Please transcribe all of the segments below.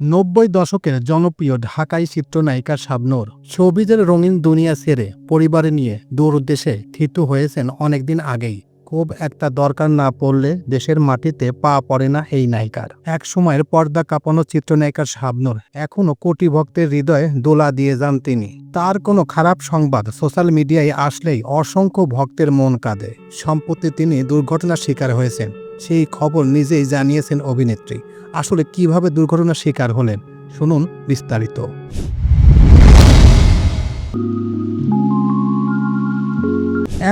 নব্বই দশকের জনপ্রিয় ঢাকাই চিত্রনায়িকা শাবনূর ছবিদের রঙিন দুনিয়া ছেড়ে পরিবারে নিয়ে দূর দেশে থিত হয়েছেন অনেকদিন আগেই। খুব একটা দরকার না পড়লে দেশের মাটিতে পা পড়ে না এই নায়িকার। এক সময়ের পর্দা কাঁপানো চিত্রনায়িকার শাবনূর এখনও কোটি ভক্তের হৃদয়ে দোলা দিয়ে যান তিনি। তার কোনো খারাপ সংবাদ সোশ্যাল মিডিয়ায় আসলেই অসংখ্য ভক্তের মন কাঁদে। সম্প্রতি তিনি দুর্ঘটনার শিকার হয়েছেন। সেই খবর নিজেই জানিয়েছেন অভিনেত্রী। আসলে কীভাবে দুর্ঘটনার শিকার হলেন, শুনুন বিস্তারিত।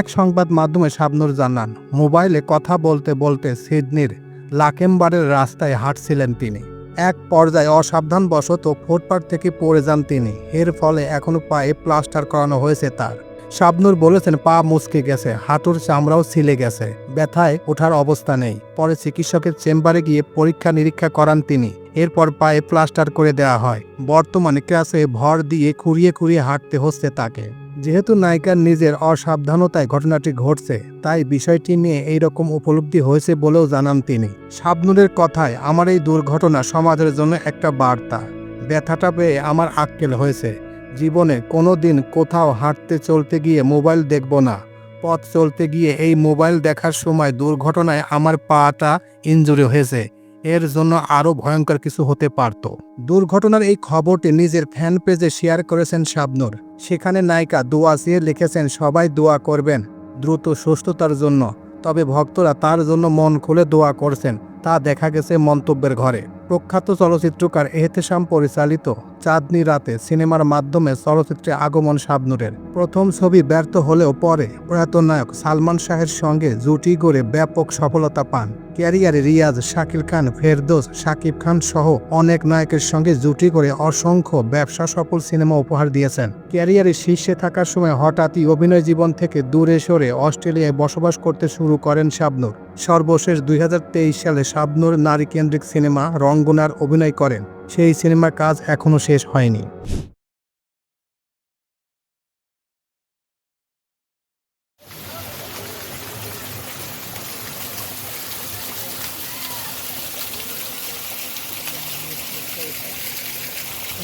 এক সংবাদ মাধ্যমে শাবনুর জানান, মোবাইলে কথা বলতে বলতে সিডনির লাকেম্বারের রাস্তায় হাঁটছিলেন তিনি। এক পর্যায়ে অসাবধানবশত ফুটপাথ থেকে পড়ে যান তিনি। এর ফলে এখনও পায়ে প্লাস্টার করানো হয়েছে তার। শাবনুর বলেছেন, পা মুচকে গেছে, হাঁটুর চামড়াও ছিলে গেছে, ব্যথায় ওঠার অবস্থা নেই। পরে চিকিৎসকের চেম্বারে গিয়ে পরীক্ষা নিরীক্ষা করান তিনি। এরপর পায়ে প্লাস্টার করে দেওয়া হয়। বর্তমানে ক্লাসে ভর দিয়ে খুঁড়িয়ে খুঁড়িয়ে হাঁটতে হচ্ছে তাকে। যেহেতু নায়িকার নিজের অসাবধানতায় ঘটনাটি ঘটছে, তাই বিষয়টি নিয়ে এই রকম উপলব্ধি হয়েছে বলেও জানান তিনি। শাবনুরের কথায়, আমার এই দুর্ঘটনা সমাজের জন্য একটা বার্তা। ব্যথাটা পেয়ে আমার আক্কেল হয়েছে। জীবনে কোনো দিন কোথাও হাঁটতে চলতে গিয়ে মোবাইল দেখব না। পথ চলতে গিয়ে এই মোবাইল দেখার সময় দুর্ঘটনায় আমার পাটা ইনজুরি হয়েছে। এর জন্য আরও ভয়ঙ্কর কিছু হতে পারত। দুর্ঘটনার এই খবরটি নিজের ফ্যান পেজে শেয়ার করেছেন শাবনুর। সেখানে নায়িকা দোয়া চেয়ে লিখেছেন, সবাই দোয়া করবেন, দ্রুত সুস্থতার জন্য। তবে ভক্তরা তার জন্য মন খুলে দোয়া করছেন। তা দেখা গেছে মন্তব্যের ঘরে। প্রখ্যাত চলচ্চিত্রকার এহতেশাম পরিচালিত চাঁদনি রাতে সিনেমার মাধ্যমে চলচ্চিত্রে আগমন শাবনুরের। প্রথম ছবি ব্যর্থ হলেও পরে প্রয়াত নায়ক সালমান শাহের সঙ্গে জুটি গড়ে ব্যাপক সফলতা পান। ক্যারিয়ারে রিয়াজ, শাকিল খান, ফেরদোস, শাকিব খান সহ অনেক নায়কের সঙ্গে জুটি করে অসংখ্য ব্যবসা সফল সিনেমা উপহার দিয়েছেন। ক্যারিয়ারে শীর্ষে থাকার সময় হঠাৎই অভিনয় জীবন থেকে দূরে সরে অস্ট্রেলিয়ায় বসবাস করতে শুরু করেন শাবনুর। সর্বশেষ দুই হাজার তেইশ সালে শাবনুর নারী কেন্দ্রিক সিনেমা রঙ্গনার অভিনয় করেন। সেই সিনেমার কাজ এখনও শেষ হয়নি।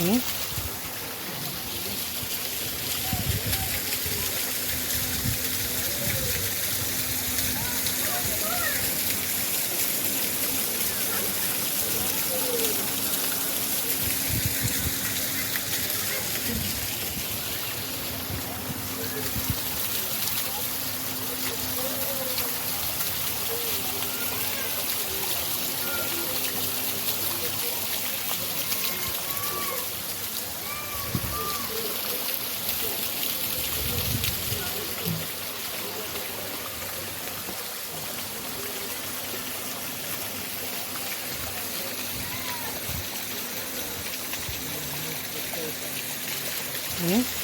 嗯？Okay